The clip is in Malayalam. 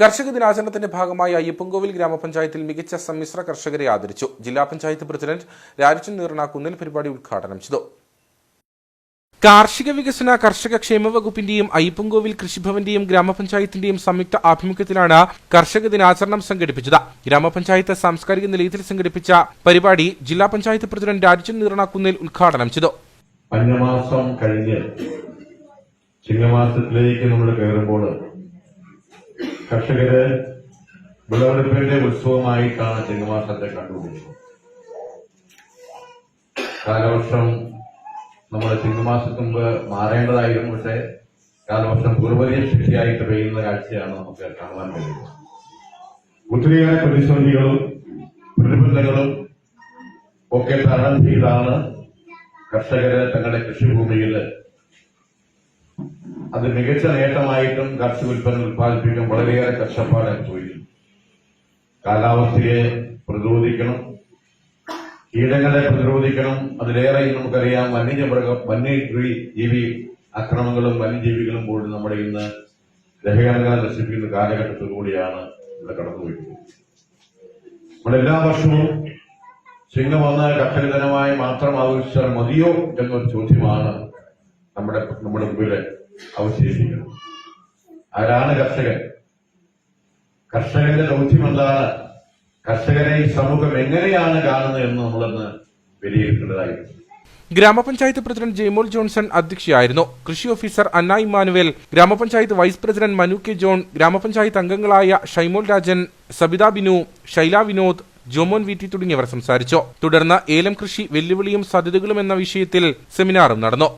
കർഷക ദിനാചരണത്തിന്റെ ഭാഗമായി അയ്യപ്പൻകോവിൽ ഗ്രാമപഞ്ചായത്തിൽ മികച്ച സമ്മിശ്ര കർഷകരെ ആദരിച്ചു. ജില്ലാ പഞ്ചായത്ത് പ്രസിഡന്റ് രാജൻ നീർണ കുന്നൽ പരിപാടി ഉദ്ഘാടനം ചെയ്തു. കാർഷിക വികസന കർഷക ക്ഷേമ വകുപ്പിന്റെയും അയ്യപ്പൻകോവിൽ കൃഷിഭവന്റെയും ഗ്രാമപഞ്ചായത്തിന്റെയും സംയുക്ത ആഭിമുഖ്യത്തിലാണ് കർഷക ദിനാചരണം സംഘടിപ്പിച്ചത്. ഗ്രാമപഞ്ചായത്ത് സാംസ്കാരിക നിലയത്തിൽ സംഘടിപ്പിച്ച പരിപാടി ജില്ലാ പഞ്ചായത്ത് പ്രസിഡന്റ് രാജൻ നീർണ കുന്നൽ ഉദ്ഘാടനം ചെയ്തു. ചിങ്ങമാസത്തിലേക്ക് നമ്മൾ കയറുമ്പോൾ കർഷകര് വിളവെടുപ്പിന്റെ ഉത്സവമായിട്ടാണ് ചിങ്ങമാസത്തെ കണ്ടുപിടിച്ചത് കാലവർഷം നമ്മൾ ചിങ്ങമാസത്തിന് മുമ്പ് മാറേണ്ടതായിരുന്നു പക്ഷേ കാലവർഷം പൂർവതീയ ശക്തിയായിട്ട് പെയ്യുന്ന കാഴ്ചയാണ് നമുക്ക് കാണുവാൻ കഴിയുന്നത്. ഒത്തിരിയേറെ പ്രതിസന്ധികളും പ്രതിബന്ധങ്ങളും ഒക്കെ തരണം ചെയ്താണ് കർഷകര് തങ്ങളുടെ കൃഷിഭൂമിയിൽ അത് മികച്ച നേട്ടമായിട്ടും കാർഷിക ഉൽപ്പന്നം ഉത്പാദിപ്പിക്കാൻ വളരെയേറെ കഷ്ടപ്പാട് അനുഭവിക്കുന്നു കാലാവസ്ഥയെ പ്രതിരോധിക്കണം. കീടങ്ങളെ പ്രതിരോധിക്കണം. അതിലേറെ നമുക്കറിയാം വന്യജമൃഗ വന്യജീവി ജീവി അക്രമങ്ങളും വന്യജീവികളും പോലും നമ്മുടെ ഇന്ന് രഹകരണങ്ങളെ നശിപ്പിക്കുന്ന കാലഘട്ടത്തിലൂടെയാണ് ഇവിടെ കടന്നുപോയിട്ടുള്ളത് നമ്മളെല്ലാ വർഷവും ചിങ്ങം വന്ന കർഷകധനമായി മാത്രം ആവശ്യിച്ചാൽ മതിയോ എന്നൊരു ചോദ്യമാണ് നമ്മുടെ നമ്മുടെ മുമ്പിൽ അവശേഷിക്കുന്നത് ആരാണ് കർഷകൻ. കർഷകന്റെ ദൗത്യം എന്താണ്? കർഷകരെ ഈ സമൂഹം എങ്ങനെയാണ് കാണുന്നത് എന്ന് നമ്മളൊന്ന് വിലയിരുത്തേണ്ടതായിരുന്നു. ഗ്രാമപഞ്ചായത്ത് പ്രസിഡന്റ് ജെയ്മോൾ ജോൺസൺ അധ്യക്ഷയായിരുന്നു. കൃഷി ഓഫീസർ അന്ന ഇമ്മാനുവേൽ ഗ്രാമപഞ്ചായത്ത് vice president Manu K John ഗ്രാമപഞ്ചായത്ത് അംഗങ്ങളായ ഷൈമോൾ രാജൻ സബിത ബിനു ശൈല വിനോദ് ജോമോൻ വി ടി തുടങ്ങിയവർ സംസാരിച്ചു. തുടർന്ന് ഏലം കൃഷി വെല്ലുവിളിയും സാധ്യതകളും എന്ന വിഷയത്തിൽ സെമിനാറും നടന്നു.